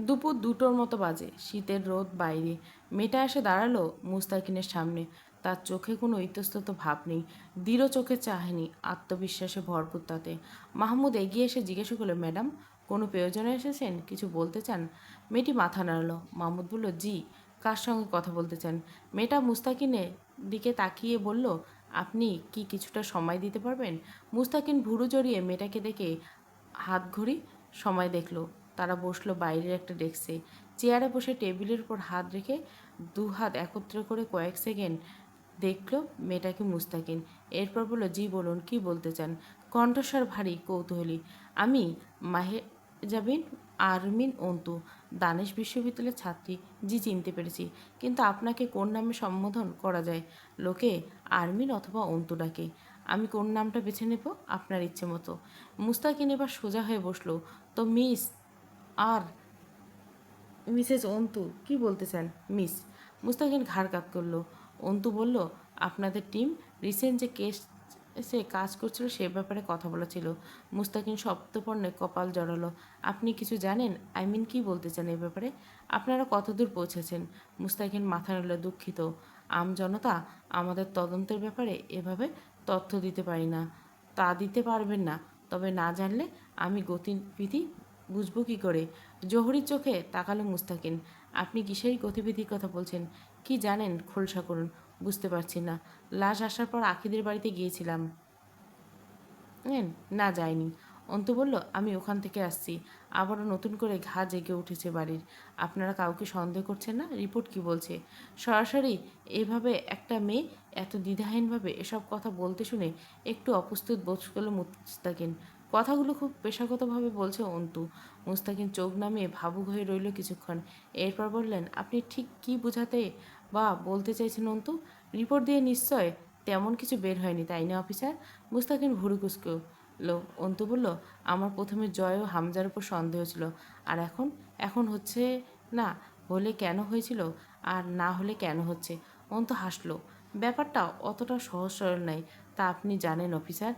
দুপুর দুটোর মতো বাজে। শীতের রোদ বাইরে। মেয়েটা এসে দাঁড়াল মুস্তাকিনের সামনে। তার চোখে কোনো ইতস্তত ভাব নেই। দৃঢ় চোখে চাহেনি, আত্মবিশ্বাসে ভরপুর তাতে। মাহমুদ এগিয়ে এসে জিজ্ঞেস করল, ম্যাডাম, কোনো প্রয়োজনে এসেছেন? কিছু বলতে চান? মেয়েটি মাথা নাড়ালো। মাহমুদ বলল, জি, কার সঙ্গে কথা বলতে চান? মেয়েটা মুস্তাকিনের দিকে তাকিয়ে বলল, আপনি কি কিছুটা সময় দিতে পারবেন? মুস্তাকিন ভুরু জড়িয়ে মেয়েটাকে দেখে হাত ঘড়ি সময় দেখল। তারা বসল বাইরের একটা ডেস্কে। চেয়ারে বসে টেবিলের উপর হাত রেখে দু হাত একত্র করে কয়েক সেকেন্ড দেখল মেয়েটাকে মুস্তাকিন। এরপর বলল, জি, বলুন, কি বলতে চান? কণ্ঠস্বর ভারী, কৌতূহলী। আমি মাহে যাবিন আরমিন অন্তু, দানেশ বিশ্ববিদ্যালয়ের ছাত্রী। জি, চিনতে পেরেছি। কিন্তু আপনাকে কোন নামে সম্বোধন করা যায়? লোকে আরমিন অথবা অন্তু ডাকে। আমি কোন নামটা বেছে নেব? আপনার ইচ্ছে মতো। মুস্তাকিন এবার সোজা হয়ে বসল। তো মিস আর মিসেস অন্তু, কি বলতে চান মিস মুস্তাকিন ঘাড় কাত করল। অন্তু বলল, আপনাদের টিম রিসেন্ট যে কেস সে কাজ করছিল সে ব্যাপারে কথা বলা ছিল মুস্তাকিন সপ্তপর্ণে কপাল জড়ালো। আপনি কিছু জানেন? আই মিন কি বলতে চান এই ব্যাপারে? আপনারা কতদূর পৌঁছেছেন? মুস্তাকিন মাথা নিল দুঃখিত। আম জনতা, আমাদের তদন্তের ব্যাপারে এভাবে তথ্য দিতে পারি না। তা দিতে পারবেন না। তবে না জানলে আমি গতিবিধি বুঝব কী করে? জহরির চোখে তাকালো মুস্তাকিন। আপনি কিসের গতিবিধির কথা বলছেন? কি জানেন? খোলসা করুন। বুঝতে পারছি না। লাশ আসার পর আখিদের বাড়িতে গিয়েছিলাম। না যায়নি। অন্ত বলল, আমি ওখান থেকে আসছি। আবারও নতুন করে ঘা জেগে উঠেছে বাড়ির। আপনারা কাউকে সন্দেহ করছেন না? রিপোর্ট কি বলছে? সরাসরি এভাবে একটা মেয়ে এত দ্বিধাহীনভাবে এসব কথা বলতে শুনে একটু অপ্রস্তুত বোধ করল মুস্তাকিন। কথাগুলো খুব পেশাগতভাবে বলছে অন্তু। মুস্তাকিন চোখ নামিয়ে ভাবুক হয়ে রইল কিছুক্ষণ। এরপর বললেন, আপনি ঠিক কি বোঝাতে বা বলতে চাইছেন অন্তু? রিপোর্ট দিয়ে নিশ্চয় তেমন কিছু বের হয়নি, তাই না, অফিসার? মুস্তাকিন ভুরু লো অন্তু বলল, আমার প্রথমে জয় ও হামজার উপর সন্দেহ ছিল। আর এখন? এখন হচ্ছে না, হলে কেন হয়েছিল? আর না হলে কেন হচ্ছে? অন্তু হাসলো। ব্যাপারটা অতটা সহজ সরল নাই, তা আপনি জানেন, অফিসার।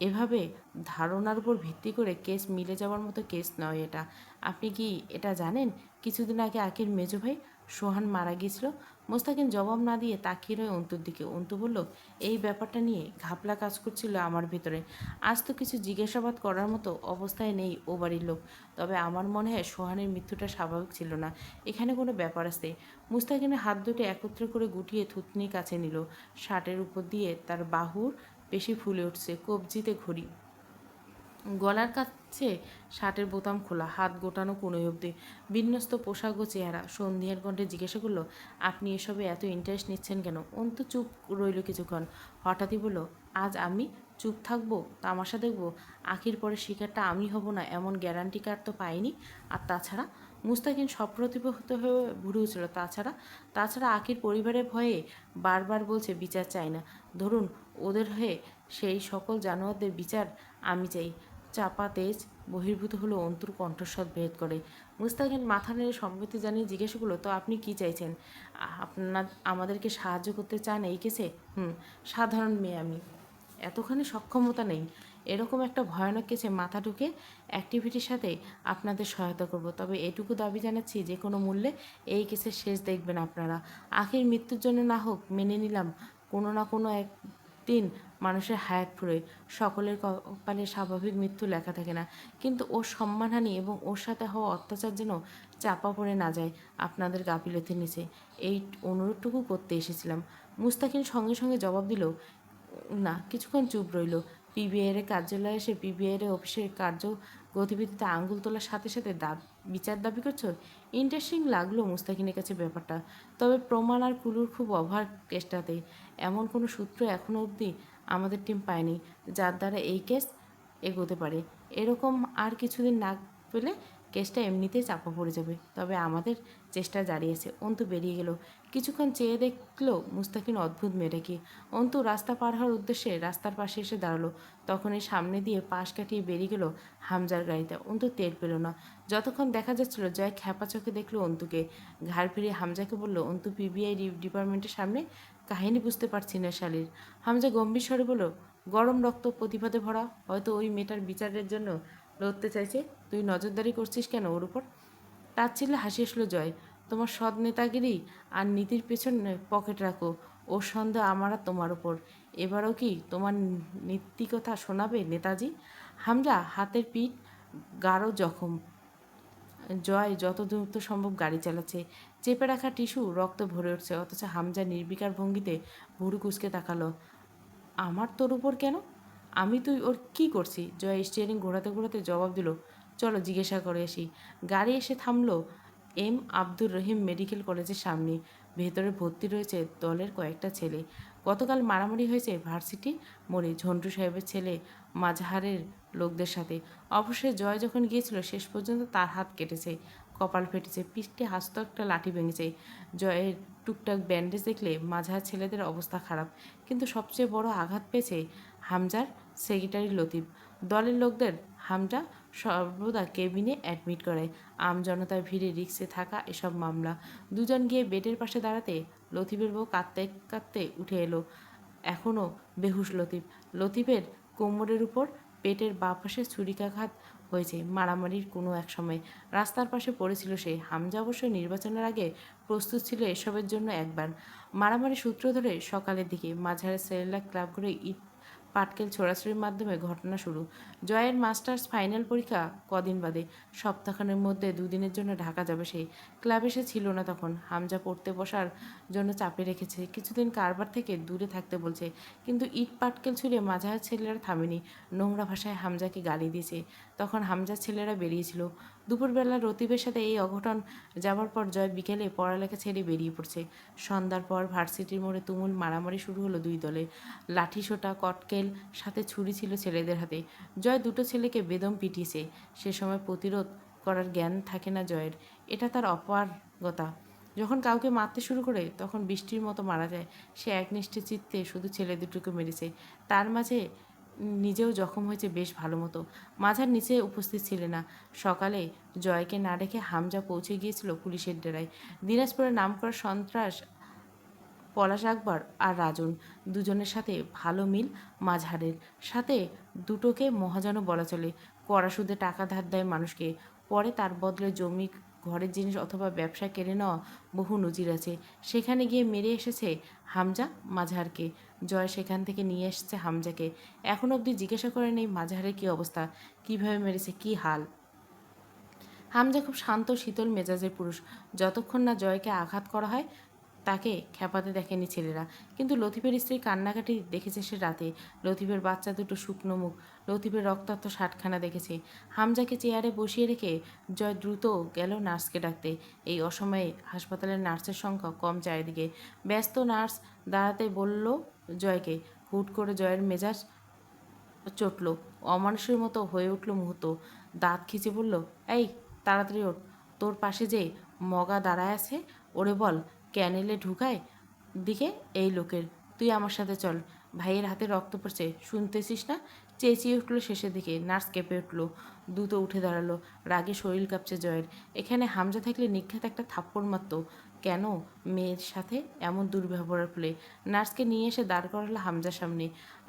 এভাবে ধারণার উপর ভিত্তি করে কেস মিলে যাওয়ার মতো কেস নয় এটা। আপনি কি এটা জানেন? কিছুদিন আগে আকির মেজো ভাই সোহান মারা গিয়েছিল। মোস্তাকিন জবাব না দিয়ে তাকিয়ে রয়ে অন্তুর দিকে। অন্তু বলল, এই ব্যাপারটা নিয়ে ঘাপলা কাজ করছিল আমার ভিতরে। আজ তো কিছু জিজ্ঞাসাবাদ করার মতো অবস্থায় নেই ও বাড়ির লোক। তবে আমার মনে হয় সোহানের মৃত্যুটা স্বাভাবিক ছিল না। এখানে কোনো ব্যাপার আছে? মুস্তাকিনের হাত দুটো একত্র করে গুটিয়ে থুতনি কাছে নিল। শার্টের উপর দিয়ে তার বাহুর বেশি ফুলে উঠছে, কবজিতে ঘড়ি। গলার কাছে শার্টের বোতাম খোলা, হাত গোটানো কোনোই অবধি। বিন্যস্ত পোশাক ও চেহারা। সন্ধিয়ার কণ্ঠে জিজ্ঞাসা করল, আপনি এসবে এত ইন্টারেস্ট নিচ্ছেন কেন? অন্তু চুপ রইল কিছুক্ষণ। হঠাৎই বলল, আজ আমি চুপ থাকব, তামাশা দেখব, আখির পরে শিকারটা আমি হব না, এমন গ্যারান্টি কার্ড তো পাইনি। আর তাছাড়া, মুস্তাকিন সপ্রতিভূত হয়ে ভুরে উঠছিল তাছাড়া তাছাড়া আখির পরিবারের ভয়ে বারবার বলছে, বিচার চাই না। ধরুন, ওদের হয়ে সেই সকল জানোয়ারদের বিচার আমি চাই। চাপা তেজ বহির্ভূত হলো অন্তুর কণ্ঠস্বর ভেদ করে। মুস্তাকিন মাথা নেড়ে সম্মতি জানিয়ে জিজ্ঞাসা করল, তো আপনি কি চাইছেন? আপনার আমাদেরকে সাহায্য করতে চান এই কেসে? হুম, সাধারণ মেয়ে আমি। এতখানি সক্ষমতা নেই। এরকম একটা ভয়ানক কেসে মাথা ঢুকে অ্যাক্টিভিটির সাথে আপনাদের সহায়তা করব। তবে এটুকু দাবি জানাচ্ছি, যে কোনো মূল্যে এই কেসের শেষ দেখবেন আপনারা। আখির মৃত্যুর জন্য না হোক, মেনে নিলাম কোনো না কোনো একদিন মানুষের হায়াত ফুরে সকলের কপালে স্বাভাবিক মৃত্যু লেখা থাকে না। কিন্তু ওর সম্মানহানি এবং ওর সাথে হওয়া অত্যাচার যেন চাপা পড়ে না যায় আপনাদের গাফিলতির নিচে। এই অনুরোধটুকু করতে এসেছিলাম। মুস্তাকিন সঙ্গে সঙ্গে জবাব দিল, না। কিছুক্ষণ চুপ রইল। পিবিআইয়ের কার্যালয়ে এসে পিবিআইয়ের অফিসের কার্য গতিবিধিতে আঙ্গুল তোলার সাথে সাথে দাব বিচার দাবি করছ? ইন্টারেস্টিং লাগল মুস্তাকিনের কাছে ব্যাপারটা। তবে প্রমাণ আর কুলুর খুব অভার কেসটাতে। এমন কোনো সূত্র এখনও অবধি আমাদের টিম পায়নি যার দ্বারা এই কেস এগোতে পারে। এরকম আর কিছুদিন না পেলে কেসটা এমনিতেই চাপা পড়ে যাবে। তবে আমাদের চেষ্টা জারি আছে। অন্তু বেরিয়ে গেল। কিছুক্ষণ চেয়ে দেখল মুস্তাকিন অদ্ভুত মেয়েটাকে। অন্তু রাস্তা পার হওয়ার উদ্দেশ্যে রাস্তার পাশে এসে দাঁড়াল। তখন এই সামনে দিয়ে পাশ কাটিয়ে বেরিয়ে গেল হামজার গাড়িতে। অন্তু টের পেল না। যতক্ষণ দেখা যাচ্ছিল, জয় খ্যাপা চোখে দেখল অন্তুকে। ঘাড় ফিরিয়ে হামজাকে বলল, অন্তু পিবিআই ডিপার্টমেন্টের সামনে কাহিনী বুঝতে পারছি না, শালির। হামজা গম্ভীর স্বরে বলল, গরম রক্ত প্রতিবাদে ভরা, হয়তো ওই মেয়েটার বিচারের জন্য লড়তে চাইছে। তুই নজরদারি করছিস কেন ওর উপর? তাচ্ছিল্যে হাসি আসলো জয়। তোমার সৎ নেতাগিরি আর নীতির পেছনে পকেট রাখো। ওর সন্দেহ আমার আর তোমার ওপর এবারও কি তোমার নীতি কথা শোনাবে নেতাজি? হামজা হাতের পিঠ গাঢ় জখম। জয় যত দ্রুত সম্ভব গাড়ি চালাচ্ছে। চেপে রাখা টিস্যু রক্ত ভরে উঠছে, অথচ হামজা নির্বিকার ভঙ্গিতে ভুরু কুচকে তাকালো। আমার তোর উপর কেন? আমি তুই ওর কি করছি? জয় স্টিয়ারিং ঘোরাতে ঘোরাতে জবাব দিল, চলো জিজ্ঞাসা করে আসি। গাড়ি এসে থামলো এম আব্দুর রহিম মেডিকেল কলেজের সামনে। ভেতরে ভর্তি রয়েছে দলের কয়েকটা ছেলে। গতকাল মারামারি হয়েছে ভার্সিটি মোড়ে ঝন্টু সাহেবের ছেলে মাঝহারের লোকদের সাথে। অবশ্যই জয় যখন গিয়েছিল, শেষ পর্যন্ত তার হাত কেটেছে। কপাল ফেটেছে, পিঠে হাসত একটা লাঠি ভেঙেছে। জয়ের টুকটাক ব্যান্ডেজ দেখলে মাঝার ছেলেদের অবস্থা খারাপ। কিন্তু সবচেয়ে বড় আঘাত পেয়েছে হামজার সেক্রেটারি লতিফ। দলের লোকদের হামজা সর্বদা কেবিনে অ্যাডমিট করে। আম জনতার ভিড়ে রিক্সে থাকা এসব মামলা। দুজন গিয়ে বেডের পাশে দাঁড়াতে লতিফের বউ কাঁদতে কাঁদতে উঠে এলো। এখনও বেহুশ লতিফ। লতিফের কোমরের উপর পেটের বাঁ পাশে ছুরিকাঘাত হয়েছে মারামারির কোনো এক সময়। রাস্তার পাশে পড়েছিল সে। হামজা অবশ্য নির্বাচনের আগে প্রস্তুত ছিল এসবের জন্য একবার। মারামারি সূত্র ধরে সকালের দিকে মাঝারে সেরেলা ক্লাব ঘুরে ইট পাটকেল ছোড়াছড়ির মাধ্যমে ঘটনা শুরু। জয়ের মাস্টার্স ফাইনাল পরীক্ষা কদিন বাদে। সপ্তাহখানের মধ্যে দুদিনের জন্য ঢাকা যাবে সেই ক্লাবে সে ছিল না তখন। হামজা পড়তে বসার জন্য চাপে রেখেছে। কিছুদিন কারবার থেকে দূরে থাকতে বলছে, কিন্তু ইট পাটকেল ছুঁড়ে মাঝার ছেলেরা থামেনি। নোংরা ভাষায় হামজাকে গালি দিয়েছে। তখন হামজার ছেলেরা বেরিয়েছিল। দুপুরবেলা রতিবের সাথে এই অঘটন যাবার পর জয় বিকেলে পড়ালেখা ছেড়ে বেরিয়ে পড়ছে। সন্ধ্যার পর ভার্সিটির মোড়ে তুমুল মারামারি শুরু হলো দুই দলে। লাঠি সোটা কটকেল, সাথে ছুরি ছিল ছেলেদের হাতে। জয় দুটো ছেলেকে বেদম পিটিয়েছে। সে সময় প্রতিরোধ করার জ্ঞান থাকে না জয়ের। এটা তার অপারগতা। যখন কাউকে মারতে শুরু করে, তখন বৃষ্টির মতো মারা যায়। সে একনিষ্ঠে চিত্তে শুধু ছেলে দুটোকে মেরেছে। তার মাঝে নিজেও জখম হয়েছে বেশ ভালো মতো। মাঝার নিচে উপস্থিত ছিলেন না। সকালে জয়কে না রেখে হামজা পৌঁছে গিয়েছিল পুলিশের ডেরায়। দিনাজপুরের নাম করা সন্ত্রাস পলাশ আকবর আর রাজন দুজনের সাথে ভালো মিল মাঝহারের সাথে দুটোকে মহাজনও বলা চলে। কড়া সুদে টাকা ধার দেয় মানুষকে। পরে তার বদলে জমি, ঘরের জিনিস অথবা ব্যবসা কেড়ে নেওয়া বহু নজির আছে। সেখানে গিয়ে মেরে এসেছে হামজা মাঝহারকে জয় সেখান থেকে নিয়ে এসেছে হামজাকে। এখন অবধি জিজ্ঞাসা করে নেই মাঝহারের কী অবস্থা, কীভাবে মেরেছে, কী হাল? হামজা খুব শান্ত, শীতল মেজাজের পুরুষ। যতক্ষণ না জয়কে আঘাত করা হয়, তাকে খেপাতে দেখেনি ছেলেরা। কিন্তু লতিফের স্ত্রী কান্নাকাটি দেখেছে সে রাতে। লতিফের বাচ্চা দুটো শুকনো মুখ, লতিফের রক্তাক্ত ষাটখানা দেখেছে। হামজাকে চেয়ারে বসিয়ে রেখে জয় দ্রুত গেল নার্সকে ডাকতে। এই অসময়ে হাসপাতালের নার্সের সংখ্যা কম চারিদিকে। ব্যস্ত নার্স দাঁড়াতে বলল জয়কে। হুট করে জয়ের মেজাজ চটল। অমানুষের মতো হয়ে উঠল মুহূর্ত। দাঁত খিচে বলল, এই, তাড়াতাড়ি ওঠ। তোর পাশে যে মগা দাঁড়ায় আছে, ওরে বল, ক্যানেলে ঢুকায়? দিকে, এই লোকের। তুই আমার সাথে চল। ভাইয়ের হাতে রক্ত পড়ছে, শুনতেছিস না? চেঁচিয়ে উঠল শেষের দিকে। নার্স কেঁপে উঠল। দ্রুত উঠে দাঁড়াল। রাগে শরীর কাঁপছে জয়ের। এখানে হামজা থাকলে নিক্ষাত একটা থাপ্পড় মারত। কেন মেয়ের সাথে এমন দুর্ব্যবহারের ফলে? নার্সকে নিয়ে এসে দাঁড় করালো হামজার সামনে।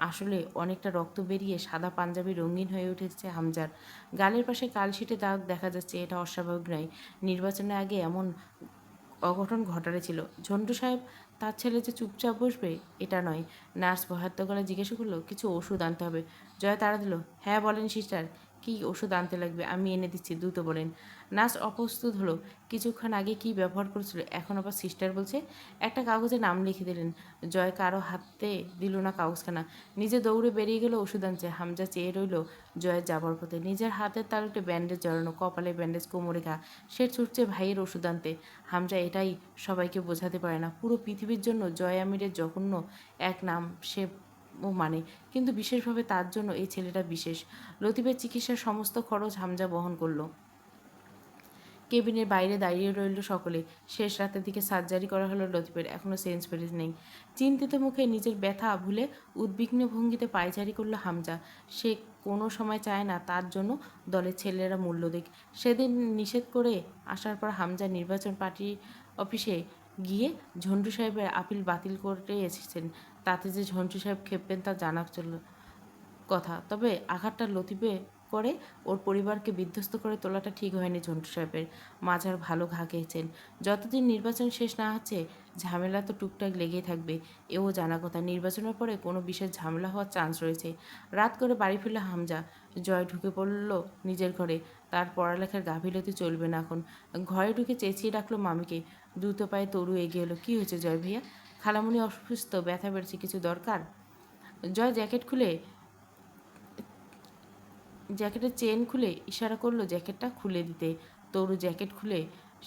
আসলে অনেকটা রক্ত বেরিয়ে সাদা পাঞ্জাবি রঙিন হয়ে উঠেছে হামজার। গালের পাশে কালশিটে দাগ দেখা যাচ্ছে, এটা অস্বাভাবিক নয়। নির্বাচনের আগে এমন অঘটন ঘটারে ছিল ঝন্টু সাহেব, তার ছেলে যে চুপচাপ বসবে, এটা নয়। নার্স ভয়াত্ম গলা জিজ্ঞাসা করল, কিছু ওষুধ আনতে হবে? জয় তারা দিল হ্যাঁ বলেন, সিস্টার। কী ওষুধ আনতে লাগবে? আমি এনে দিচ্ছি, দ্রুত বলেন। নার্স অপ্রস্তুত হলো। কিছুক্ষণ আগে কি ব্যবহার করেছিল? এখন আবার সিস্টার বলছে, একটা কাগজে নাম লিখে দিলেন। জয় কারও হাতে দিল না কাগজখানা। নিজে দৌড়ে বেরিয়ে গেল, ওষুধ আনছে। হামজা চেয়ে রইল জয়ের যাবার পথে। নিজের হাতের তালুটে ব্যান্ডেজ জড়ানো, কপালে ব্যান্ডেজ কোমরে ঘা সে ছুটছে ভাইয়ের ওষুধ আনতে। হামজা এটাই সবাইকে বোঝাতে পারে না। পুরো পৃথিবীর জন্য জয় আমিরের জঘন্য এক নাম সে ও মানে। কিন্তু বিশেষভাবে তার জন্য এই ছেলেটা বিশেষ। লতিফের চিকিৎসার সমস্ত খরচ হামজা বহন করল। কেবিনের বাইরে দাঁড়িয়ে রইল সকলে। শেষ রাতের দিকে সার্জারি করা হলো লতিফের। এখনও সেন্স ফেরিস নেই। চিন্তিত মুখে নিজের ব্যথা ভুলে উদ্বিগ্ন ভঙ্গিতে পায়চারি করল হামজা। সে কোনো সময় চায় না তার জন্য দলের ছেলেরা মূল্য দিক। সেদিন নিষেধ করে আসার পর হামজা নির্বাচন পার্টি অফিসে গিয়ে ঝন্টু সাহেবের আপিল বাতিল করে এসেছেন। তাতে যে ঝন্টু সাহেব খেপবেন তা জানা চলল কথা। তবে আঘাতটা লতিফে করে ওর পরিবারকে বিধ্বস্ত করে তোলাটা ঠিক হয়নি ঝন্টু সাহেবের। মাঝার ভালো ঘা খেয়েছেন। যতদিন নির্বাচন শেষ না হচ্ছে ঝামেলা তো টুকটাক লেগেই থাকবে। এও জানা কথা, নির্বাচনের পরে কোনো বিশেষ ঝামেলা হওয়ার চান্স রয়েছে। রাত করে বাড়ি ফিরল হামজা। জয় ঢুকে পড়ল নিজের ঘরে। তার পড়ালেখার গাফিলতি চলবে না এখন। ঘরে ঢুকে চেঁচিয়ে ডাকলো মামিকে। দ্রুত পায়ে তরু এগিয়ে এলো। কী হয়েছে জয় ভাইয়া? খালামুনি অসুস্থ, ব্যথা বেড়েছে, কিছু দরকার? জয় জ্যাকেট খুলে, জ্যাকেটের চেন খুলে ইশারা করল জ্যাকেটটা খুলে দিতে। তরু জ্যাকেট খুলে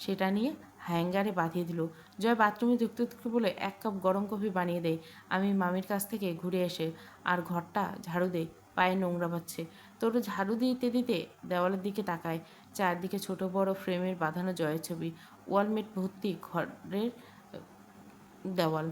সেটা নিয়ে হ্যাঙ্গারে বাঁধিয়ে দিল। জয় বাথরুমে ঢুকতে ঢুকতে বলে, এক কাপ গরম কফি বানিয়ে দেয় আমি মামির কাছ থেকে ঘুরে এসে আর ঘরটা ঝাড়ু দেয় পায়ে নোংরা পাচ্ছে তরু ঝাড়ু দিতে দিতে দেওয়ালের দিকে তাকায়। চারদিকে ছোট বড় ফ্রেমের বাঁধানো জয়ের ছবি। ওয়ালমেট ভর্তি ঘরের দেওয়াল।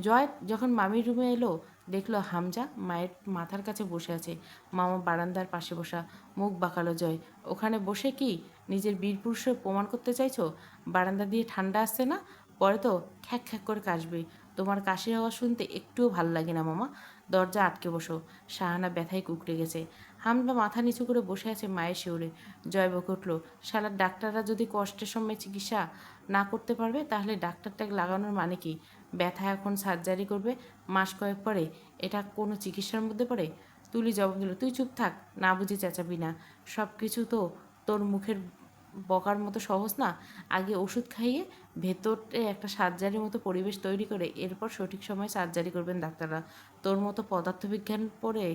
জয় যখন মামির রুমে এলো, দেখল হামজা মায়ের মাথার কাছে বসে আছে। মামা বারান্দার পাশে বসা, মুখ বাঁকালো জয়। ওখানে বসে কি নিজের বীরপুরুষের প্রমাণ করতে চাইছো? বারান্দা দিয়ে ঠান্ডা আসছে না? পরে তো খ্যাক খ্যাক করে কাশবে। তোমার কাশির আওয়াজ শুনতে একটুও ভালো লাগে না মামা। দরজা আটকে বসো। শাহানা ব্যথায় কুকড়ে গেছে। হামজা মাথা নিচু করে বসে আছে মায়ের শিউরে। জয় বকে উঠল, শালার ডাক্তাররা যদি কষ্টের সময় চিকিৎসা না করতে পারবে, তাহলে ডাক্তার ট্যাগ লাগানোর মানে কি? ব্যথা এখন সার্জারি করবে, মাস কয়েক পরে এটা কোনো চিকিৎসার মধ্যে পড়ে? তুলি জবাব দিল, তুই চুপ থাক, না বুঝে চেঁচাবি না। সব কিছু তো তোর মুখের বকার মতো সহজ না। আগে ওষুধ খাইয়ে ভেতরে একটা সার্জারির মতো পরিবেশ তৈরি করে, এরপর সঠিক সময় সার্জারি করবেন ডাক্তাররা। তোর মতো পদার্থবিজ্ঞান পড়ে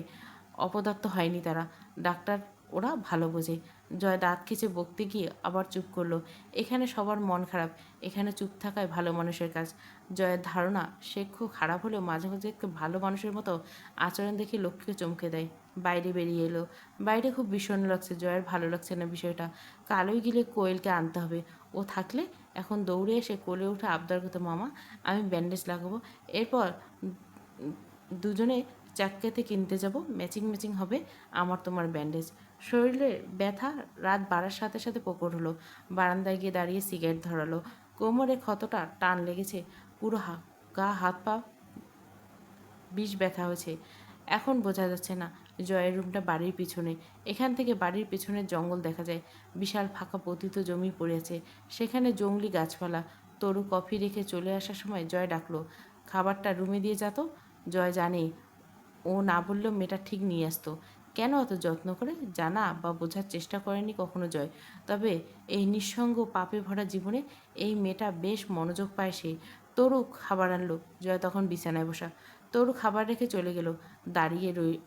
অপদার্থ হয়নি তারা। ডাক্তার ওরা ভালো বোঝে। জয় দাঁত খিচে বকতে গিয়ে আবার চুপ করল। এখানে সবার মন খারাপ। এখানে চুপ থাকায় ভালো মানুষের কাজ। জয়ের ধারণা, সে খুব খারাপ হলেও মাঝে মাঝে ভালো মানুষের মতো আচরণ দেখে লক্ষ্মীকে চমকে দেয়। বাইরে বেরিয়ে এলো। বাইরে খুব বিষণ্ণ লাগছে। জয়ের ভালো লাগছে না বিষয়টা। কালোই গেলে কোয়েলকে আনতে হবে। ও থাকলে এখন দৌড়ে এসে কোলে উঠে আবদার করতো, মামা, আমি ব্যান্ডেজ লাগাবো। এরপর দুজনে চাক্কেতে কিনতে যাব, ম্যাচিং ম্যাচিং হবে আমার তোমার ব্যান্ডেজ। শরীরে ব্যথা, রাত বাড়ার সাথে সাথে প্রকট হলো, বারান্দায় গিয়ে দাঁড়িয়ে সিগারেট ধরালো। কোমরে ক্ষতটা টান লেগেছে, পুরো হা, গা, হাত পা বিষ ব্যথা হয়েছে। এখন বোঝা যাচ্ছে না, জয়ের রুমটা বাড়ির পিছনে। এখান থেকে বাড়ির পিছনের জঙ্গল দেখা যায়, বিশাল ফাঁকা পতিত জমি পড়ে আছে। সেখানে জঙ্গলি গাছপালা। তরু কফি রেখে চলে আসার সময় জয় ডাকলো, খাবারটা রুমে দিয়ে যেত জয় জানে ও না বললেও মেয়েটা ঠিক নিয়ে আসতো। কেন অত যত্ন করে? জানা বা বোঝার চেষ্টা করেনি কখনো জয়। তবে এই নিঃসঙ্গ পাপে ভরা জীবনে এই মেয়েটা বেশ মনোযোগ পায় সে। তরু খাবার আনলো। জয় তখন বিছানায় বসা। তরু খাবার রেখে চলে গেল। দাঁড়িয়ে রই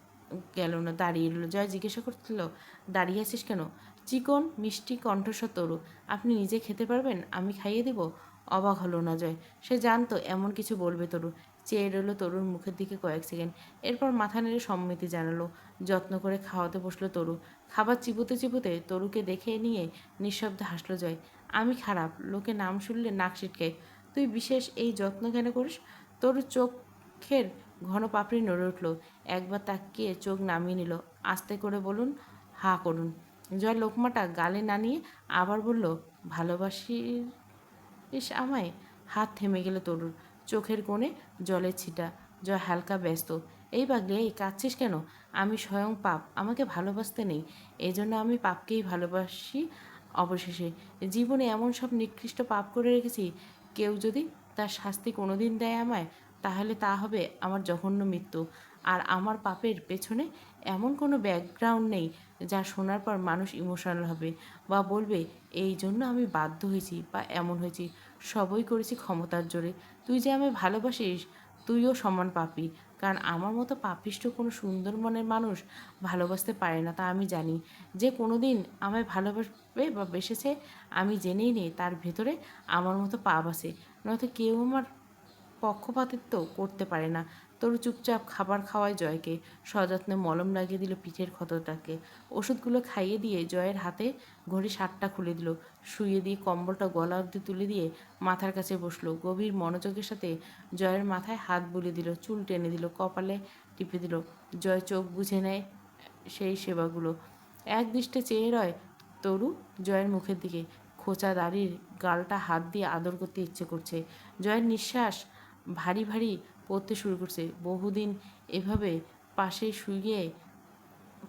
গেল না, দাঁড়িয়ে রইল। জয় জিজ্ঞাসা করছিল, দাঁড়িয়ে আছিস কেন? চিকন, মিষ্টি, কণ্ঠস্বর তরু। আপনি নিজে খেতে পারবেন? আমি খাইয়ে দেব? অবাক হলো না জয়। সে জানতো, এমন কিছু বলবে তরু। চেয়ে রইল তরুর মুখের দিকে কয়েক সেকেন্ড। এরপর মাথা নেড়ে সম্মতি জানালো। যত্ন করে খাওয়াতে বসল তরু। খাবার চিবোতে চিবোতে তরুকে দেখে নিয়ে নিঃশব্দে হাসলো জয়। আমি খারাপ। লোকে নাম শুনলে নাক ছিটকে তুই বিশেষ এই যত্ন কেন করিস? তরু চোখের ঘন পাপড়ি নড়ে উঠল। একবার তাকিয়ে চোখ নামিয়ে নিল। আস্তে করে বলুন, হা করুন। জয় লোকমাটা গালে না নিয়ে আবার বলল ভালোবাসি ইস আমায়? হাত থেমে গেল তরুর। চোখের কোণে জলের ছিটা। জয় হালকা ব্যস্ত। এই পাগলি, এই কাঁদছিস কেন? আমি স্বয়ং পাপ, আমাকে ভালোবাসতে নেই। এই জন্য আমি পাপকেই ভালোবাসি অবশেষে। জীবনে এমন সব নিকৃষ্ট পাপ করে রেখেছি, কেউ যদি তার শাস্তি কোনোদিন দেয় আমায়, তাহলে তা হবে আমার জঘন্য মৃত্যু। আর আমার পাপের পেছনে এমন কোনো ব্যাকগ্রাউন্ড নেই, যা শোনার পর মানুষ ইমোশনাল হবে বা বলবে, এই জন্য আমি বাধ্য হয়েছি বা এমন হয়েছি। সবই করেছি ক্ষমতার জোরে। তুই যে আমায় ভালোবাসিস, তুইও সমান পাপি। কারণ আমার মতো পাপিষ্ট কোনো সুন্দর মনের মানুষ ভালোবাসতে পারে না, তা আমি জানি। যে কোনো দিন আমায় ভালোবাসবে বা বেসেছে, আমি জেনেই নেই, তার ভেতরে আমার মতো পাপ আছে। নয়তো কেউ আমার পক্ষপাতিত্ব করতে পারে না। তরু চুপচাপ খাবার খাওয়ায় জয়কে। সযত্নে মলম লাগিয়ে দিল পিঠের ক্ষতটাকে। ওষুধগুলো খাইয়ে দিয়ে জয়ের হাতে ঘড়ি শার্টটা খুলে দিল। শুয়ে দিয়ে কম্বলটা গলা অবধি তুলে দিয়ে মাথার কাছে বসল। গভীর মনোযোগের সাথে জয়ের মাথায় হাত বুলিয়ে দিল, চুল টেনে দিল, কপালে টিপে দিল। জয় চোখ বুঝে নেয় সেই সেবাগুলো। এক দৃষ্টে চেয়ে রয় তরু জয়ের মুখের দিকে। খোঁচা দাড়ির গালটা হাত দিয়ে আদর করতে ইচ্ছে করছে। জয়ের নিঃশ্বাস ভারী ভারী পড়তে শুরু করছে। বহুদিন এভাবে পাশে শুয়ে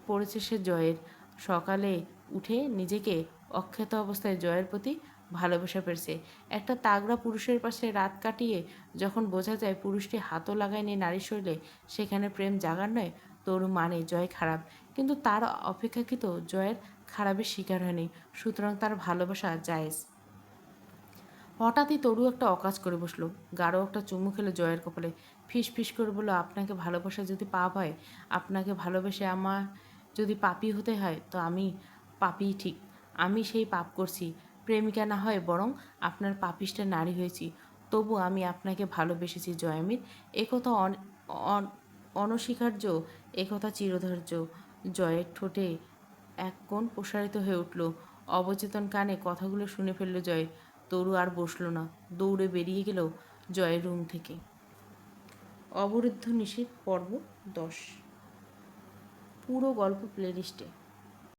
পড়েছে সে জয়ের। সকালে উঠে নিজেকে অক্ষত অবস্থায় জয়ের প্রতি ভালোবাসা পেয়েছে। একটা তাগড়া পুরুষের পাশে রাত কাটিয়ে যখন বোঝা যায় পুরুষটি হাতও লাগায়নি নারী শরীরে, সেখানে প্রেম জাগার নয় তরু মানে জয় খারাপ। কিন্তু তার অপেক্ষাকৃত জয়ের খারাপের শিকার হয়নি, সুতরাং তার ভালোবাসা জায়েজ। হঠাৎই তরু একটা অকাজ করে বসল। গাঢ় একটা চুমু খেলো জয়ের কপালে। ফিস ফিস করে বলল, আপনাকে ভালোবাসা যদি পাপ হয়, আপনাকে ভালোবেসে আমার যদি পাপি হতে হয়, তো আমি পাপি ঠিক। আমি সেই পাপ করছি। প্রেমিকা না হয় বরং আপনার পাপিষ্টের নারী হয়েছি। তবু আমি আপনাকে ভালোবেসেছি জয়ামির। একথা অন- অন- অনস্বীকার্য একথা চিরধৈর্য। জয়ের ঠোঁটে এক কোণ প্রসারিত হয়ে উঠল। অবচেতন কানে কথাগুলো শুনে ফেলল জয়। তরু আর বসল না। দৌড়ে বেরিয়ে গেল জয়ের রুম থেকে। অবরুদ্ধ নিষেধ পর্ব দশ। পুরো গল্প প্লেলিস্টে